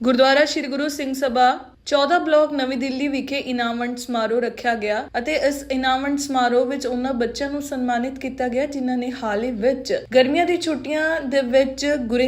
Gurdwara Sri Guru Singh Sabha 14 block ਨਵੀਂ ਦਿੱਲੀ ਵਿਖੇ ਇਨਾਮ ਵੰਡ ਸਮਾਰੋਹ ਰੱਖਿਆ ਗਿਆ ਅਤੇ ਇਸ ਇਨਾਮ ਵੰਡ ਸਮਾਰੋਹ ਵਿੱਚ ਉਹਨਾਂ ਬੱਚਿਆਂ ਨੂੰ ਸਨਮਾਨਿਤ ਕੀਤਾ ਗਿਆ, ਜਿਨ੍ਹਾਂ ਨੇ ਹਾਲ ਹੀ ਵਿੱਚ ਗਰਮੀਆਂ ਦੀ ਛੁੱਟੀਆਂ ਦੇ ਵਿੱਚ ਗੁਰ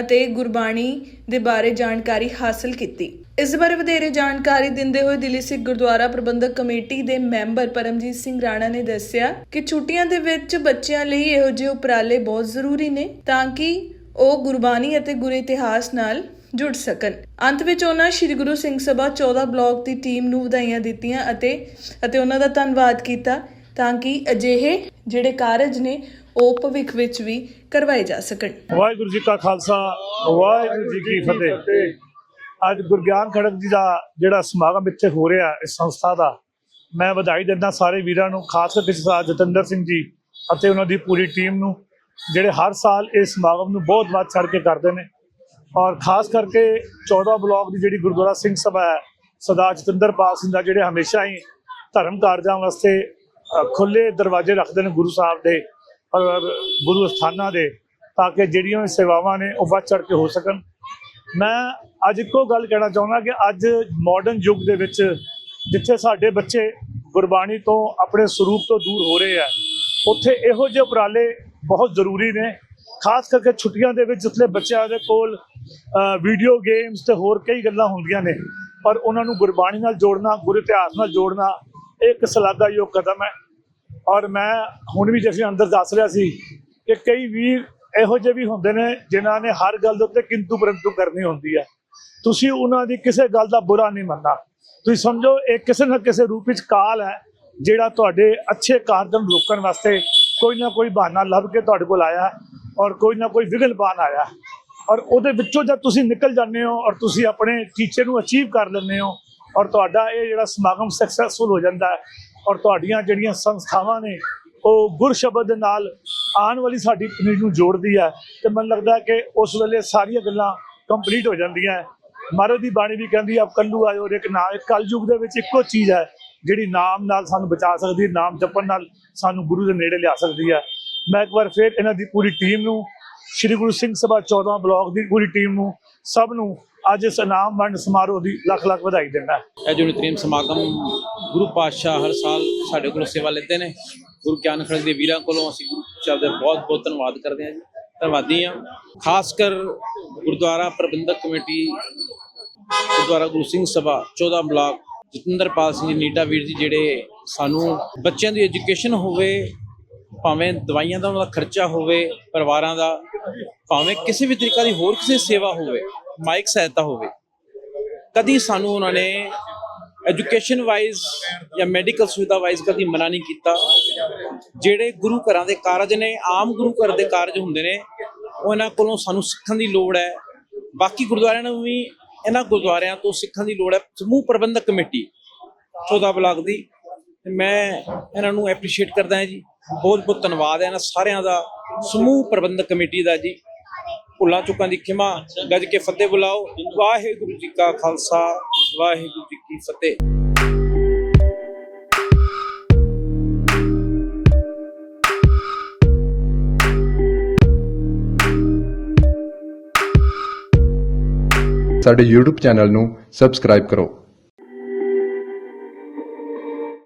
ਅਤੇ ਗੁਰਬਾਣੀ ਦੇ ਬਾਰੇ ਜਾਣਕਾਰੀ ਹਾਸਲ ਕੀਤੀ। ਇਸ ਬਾਰੇ ਵਧੇਰੇ ਜਾਣਕਾਰੀ ਦਿੰਦੇ ਹੋਏ ਦਿੱਲੀ ਸਿੱਖ ਗੁਰਦੁਆਰਾ ਪ੍ਰਬੰਧਕ ਕਮੇਟੀ ਦੇ ਮੈਂਬਰ ਪਰਮਜੀਤ ਸਿੰਘ ਰਾਣਾ ਨੇ ਦੱਸਿਆ ਕਿ ਛੁੱਟੀਆਂ ਦੇ ਵਿੱਚ ਬੱਚਿਆਂ ਲਈ ਇਹੋ ਜਿਹੇ ਉਪਰਾਲੇ ਬਹੁਤ ਜ਼ਰੂਰੀ ਨੇ ਤਾਂ ਕਿ ਉਹ ਗੁਰਬਾਣੀ ਅਤੇ ਗੁਰ ਇਤਿਹਾਸ ਨਾਲ ਜੁੜ ਸਕਣ। ਅੰਤ ਵਿੱਚ ਉਹਨਾਂ ਸ੍ਰੀ ਗੁਰੂ ਸਿੰਘ ਸਭਾ 14 ਬਲਾਕ ਦੀ ਟੀਮ ਨੂੰ ਵਧਾਈਆਂ ਦਿੱਤੀਆਂ ਅਤੇ ਅਤੇ ਉਹਨਾਂ ਦਾ ਧੰਨਵਾਦ ਕੀਤਾ ਤਾਂ ਕਿ ਅਜਿਹੇ ਜਿਹੜੇ ਕਾਰਜ ਨੇ, ਉਹ ਭਵਿੱਖ ਵਿੱਚ ਵੀ ਕਰਵਾਏ ਜਾ ਸਕਣ। ਵਾਹਿਗੁਰੂ ਜੀ ਕਾ ਖਾਲਸਾ, ਵਾਹਿਗੁਰੂ ਜੀ ਕੀ ਫਤਿਹ। ਅੱਜ ਗੁਰਗਿਆਨ ਖੜਕ ਜੀ ਦਾ ਜਿਹੜਾ ਸਮਾਗਮ ਇੱਥੇ ਹੋ ਰਿਹਾ, ਇਸ ਸੰਸਥਾ ਦਾ, ਮੈਂ ਵਧਾਈ ਦਿੰਦਾ ਸਾਰੇ ਵੀਰਾਂ ਨੂੰ, ਖਾਸ ਕਰਕੇ ਸਰਦਾਰ ਜਤਿੰਦਰ ਸਿੰਘ ਜੀ ਅਤੇ ਉਹਨਾਂ ਦੀ ਪੂਰੀ ਟੀਮ ਨੂੰ, ਜਿਹੜੇ ਹਰ ਸਾਲ ਇਸ ਸਮਾਗਮ ਨੂੰ ਬਹੁਤ ਵੱਧ ਚੜ ਕੇ ਕਰਦੇ ਨੇ। ਔਰ ਖਾਸ ਕਰਕੇ 14 ਬਲਾਕ ਦੀ ਜਿਹੜੀ ਗੁਰਦੁਆਰਾ ਸਿੰਘ ਸਭਾ ਹੈ, ਸਰਦਾਰ ਜਤਿੰਦਰ ਪਾਲ ਸਿੰਘ ਦਾ ਜਿਹੜੇ ਹਮੇਸ਼ਾ ਹੀ ਧਰਮ ਕਾਰਜਾਂ ਵਾਸਤੇ ਖੁੱਲੇ ਦਰਵਾਜ਼ੇ ਰੱਖਦੇ ਨੇ ਗੁਰੂ ਸਾਹਿਬ ਦੇ, ਔਰ ਗੁਰੂ ਸਥਾਨਾਂ ਦੇ, ਤਾਂ ਕਿ ਜਿਹੜੀਆਂ ਸੇਵਾਵਾਂ ਨੇ ਉਹ ਵੱਧ ਚੜ੍ਹ ਕੇ ਹੋ ਸਕਣ। ਮੈਂ ਅੱਜ ਇੱਕੋ ਗੱਲ ਕਹਿਣਾ ਚਾਹੁੰਦਾ ਕਿ ਅੱਜ ਮਾਡਰਨ ਯੁੱਗ ਦੇ ਵਿੱਚ ਜਿੱਥੇ ਸਾਡੇ ਬੱਚੇ ਗੁਰਬਾਣੀ ਤੋਂ ਆਪਣੇ ਸਰੂਪ ਤੋਂ ਦੂਰ ਹੋ ਰਹੇ ਆ, ਉੱਥੇ ਇਹੋ ਜਿਹੇ ਉਪਰਾਲੇ ਬਹੁਤ ਜ਼ਰੂਰੀ ਨੇ। ਖਾਸ ਕਰਕੇ ਛੁੱਟੀਆਂ ਦੇ ਵਿੱਚ ਜਿੱਥੇ ਬੱਚਿਆਂ ਦੇ ਕੋਲ ਵੀਡੀਓ ਗੇਮਸ ਤੇ ਹੋਰ ਕਈ ਗੱਲਾਂ ਹੁੰਦੀਆਂ ਨੇ, ਪਰ ਉਹਨਾਂ ਨੂੰ ਗੁਰਬਾਣੀ ਨਾਲ ਜੋੜਨਾ, ਗੁਰ ਇਤਿਹਾਸ ਨਾਲ ਜੋੜਨਾ, ਇਹ ਇੱਕ ਸ਼ਲਾਘਾਯੋਗ ਕਦਮ ਹੈ। ਔਰ ਮੈਂ ਹੁਣ ਵੀ ਜਿਵੇਂ ਅੰਦਰ ਦੱਸ ਰਿਹਾ ਸੀ ਕਿ ਕਈ ਵੀਰ ਇਹੋ ਜਿਹੇ ਵੀ ਹੁੰਦੇ ਨੇ ਜਿਨ੍ਹਾਂ ਨੇ ਹਰ ਗੱਲ ਦੇ ਉੱਤੇ ਕਿੰਤੂ ਪਰੰਤੂ ਕਰਨੀ ਹੁੰਦੀ ਹੈ। ਤੁਸੀਂ ਉਹਨਾਂ ਦੀ ਕਿਸੇ ਗੱਲ ਦਾ ਬੁਰਾ ਨਹੀਂ ਮੰਨਣਾ। ਤੁਸੀਂ ਸਮਝੋ, ਇਹ ਕਿਸੇ ਨਾ ਕਿਸੇ ਰੂਪ ਵਿੱਚ ਕਾਲ ਹੈ, ਜਿਹੜਾ ਤੁਹਾਡੇ ਅੱਛੇ ਕਾਰਜ ਨੂੰ ਰੋਕਣ ਵਾਸਤੇ ਕੋਈ ਨਾ ਕੋਈ ਬਹਾਨਾ ਲੱਭ ਕੇ ਤੁਹਾਡੇ ਕੋਲ ਆਇਆ ਔਰ ਕੋਈ ਨਾ ਕੋਈ ਵਿਘਨ ਪਾਣ ਆਇਆ। ਔਰ ਉਹਦੇ ਵਿੱਚੋਂ ਜਦ ਤੁਸੀਂ ਨਿਕਲ ਜਾਂਦੇ ਹੋ ਔਰ ਤੁਸੀਂ ਆਪਣੇ ਟੀਚੇ ਨੂੰ ਅਚੀਵ ਕਰ ਲੈਂਦੇ ਹੋ ਔਰ ਤੁਹਾਡਾ ਇਹ ਜਿਹੜਾ ਸਮਾਗਮ ਸਕਸੈਸਫੁਲ ਹੋ ਜਾਂਦਾ ਹੈ ਔਰ ਤੁਹਾਡੀਆਂ ਜਿਹੜੀਆਂ ਸੰਸਥਾਵਾਂ ਨੇ, ਉਹ ਗੁਰ ਸ਼ਬਦ ਦੇ ਨਾਲ ਆਉਣ ਵਾਲੀ ਸਾਡੀ ਪੀੜ੍ਹੀ ਨੂੰ ਜੋੜਦੀ ਹੈ ਤੇ ਮੈਨੂੰ ਲੱਗਦਾ ਕਿ ਉਸ ਵੇਲੇ ਸਾਰੀਆਂ ਗੱਲਾਂ ਕੰਪਲੀਟ ਹੋ ਜਾਂਦੀਆਂ ਮਹਾਰਾਜ ਦੀ ਬਾਣੀ ਵੀ ਕਹਿੰਦੀ ਆ ਕੱਲੂ ਆਇਓ ਇੱਕ ਨਾ, ਇੱਕ ਕਲਯੁਗ ਦੇ ਵਿੱਚ ਇੱਕੋ ਚੀਜ਼ ਹੈ ਜਿਹੜੀ ਨਾਮ ਨਾਲ ਸਾਨੂੰ ਬਚਾ ਸਕਦੀ ਹੈ, ਨਾਮ ਜਪਣ ਨਾਲ ਸਾਨੂੰ ਗੁਰੂ ਦੇ ਨੇੜੇ ਲਿਆ ਸਕਦੀ ਹੈ। ਮੈਂ ਇੱਕ ਵਾਰ ਫਿਰ ਇਹਨਾਂ ਦੀ ਪੂਰੀ ਟੀਮ ਨੂੰ ਸ੍ਰੀ ਗੁਰੂ ਸਿੰਘ ਸਭਾ 14 ਬਲਾਕ ਦੀ ਪੂਰੀ ਟੀਮ ਨੂੰ, ਸਭ ਨੂੰ ਅੱਜ ਇਸ ਇਨਾਮ ਵੰਡ ਸਮਾਰੋਹ ਦੀ ਲੱਖ ਲੱਖ ਵਧਾਈ ਦਿੰਦਾ ਇਹ ਜੋ ਨਿਤਨੇਮ ਸਮਾਗਮ ਗੁਰੂ ਪਾਤਸ਼ਾਹ ਹਰ ਸਾਲ ਸਾਡੇ ਕੋਲੋਂ ਸੇਵਾ ਲੈਂਦੇ ਨੇ, ਗੁਰੂ ਗਿਆਨ ਖੜਕ ਦੇ ਵੀਰਾਂ ਕੋਲੋਂ ਅਸੀਂ ਗੁਰੂ ਸਾਹਿਬ ਦਾ ਬਹੁਤ ਬਹੁਤ ਧੰਨਵਾਦ ਕਰਦੇ ਹਾਂ ਜੀ, ਧੰਨਵਾਦੀ ਹਾਂ। ਖਾਸ ਕਰ ਗੁਰਦੁਆਰਾ ਪ੍ਰਬੰਧਕ ਕਮੇਟੀ, ਗੁਰਦੁਆਰਾ ਗੁਰੂ ਸਿੰਘ ਸਭਾ 14 ਬਲਾਕ, ਜਤਿੰਦਰਪਾਲ ਸਿੰਘ ਜੀ, ਨੀਟਾ ਵੀਰ ਜੀ, ਜਿਹੜੇ ਸਾਨੂੰ ਬੱਚਿਆਂ ਦੀ ਐਜੂਕੇਸ਼ਨ ਹੋਵੇ ਭਾਵੇਂ ਦਵਾਈਆਂ ਦਾ ਉਹਨਾਂ ਦਾ ਖਰਚਾ ਹੋਵੇ, ਪਰਿਵਾਰਾਂ ਦਾ, ਭਾਵੇਂ ਕਿਸੇ ਵੀ ਤਰੀਕਾ ਦੀ ਹੋਰ ਕਿਸੇ ਸੇਵਾ ਹੋਵੇ ਮਾਇਕ ਸਹਾਇਤਾ ਹੋਵੇ, ਕਦੀ ਸਾਨੂੰ ਉਹਨਾਂ ਨੇ ਐਜੂਕੇਸ਼ਨ ਵਾਈਜ਼ ਜਾਂ ਮੈਡੀਕਲ ਸੁਵਿਧਾ ਵਾਈਜ਼ ਕਦੀ ਮਨਾ ਨਹੀਂ ਕੀਤਾ। ਜਿਹੜੇ ਗੁਰੂ ਘਰਾਂ ਦੇ ਕਾਰਜ ਨੇ, ਆਮ ਗੁਰੂ ਘਰ ਦੇ ਕਾਰਜ ਹੁੰਦੇ ਨੇ ਉਹਨਾਂ ਕੋਲੋਂ ਸਾਨੂੰ ਸਿੱਖਣ ਦੀ ਲੋੜ ਹੈ। ਬਾਕੀ ਗੁਰਦੁਆਰਿਆਂ ਨੂੰ ਵੀ, ਇਹਨਾਂ ਗੁਰਦੁਆਰਿਆਂ ਤੋਂ ਸਿੱਖਣ ਦੀ ਲੋੜ ਹੈ। ਸਮੂਹ ਪ੍ਰਬੰਧਕ ਕਮੇਟੀ 14 ਬਲਾਕ ਦੀ। ਤੇ ਮੈਂ ਇਹਨਾਂ ਨੂੰ ਐਪਰੀਸ਼ੀਏਟ ਕਰਦਾ ਹਾਂ ਜੀ। ਬਹੁਤ ਬਹੁਤ ਧੰਨਵਾਦ ਹੈ ਇਹਨਾਂ ਸਾਰਿਆਂ ਦਾ, ਸਮੂਹ ਪ੍ਰਬੰਧਕ ਕਮੇਟੀ ਦਾ ਜੀ। ਭੁੱਲਾਂ ਚੁੱਕਾਂ ਦੀ ਖਿਮਾ, ਗੱਜ ਕੇ ਫਤਿਹ ਬੁਲਾਓ। ਵਾਹਿਗੁਰੂ ਜੀ ਕਾ ਖਾਲਸਾ, ਵਾਹਿਗੁਰੂ ਜੀ ਕੀ ਫਤਿਹ। ਸਾਡੇ YouTube ਚੈਨਲ ਨੂੰ ਸਬਸਕ੍ਰਾਈਬ ਕਰੋ।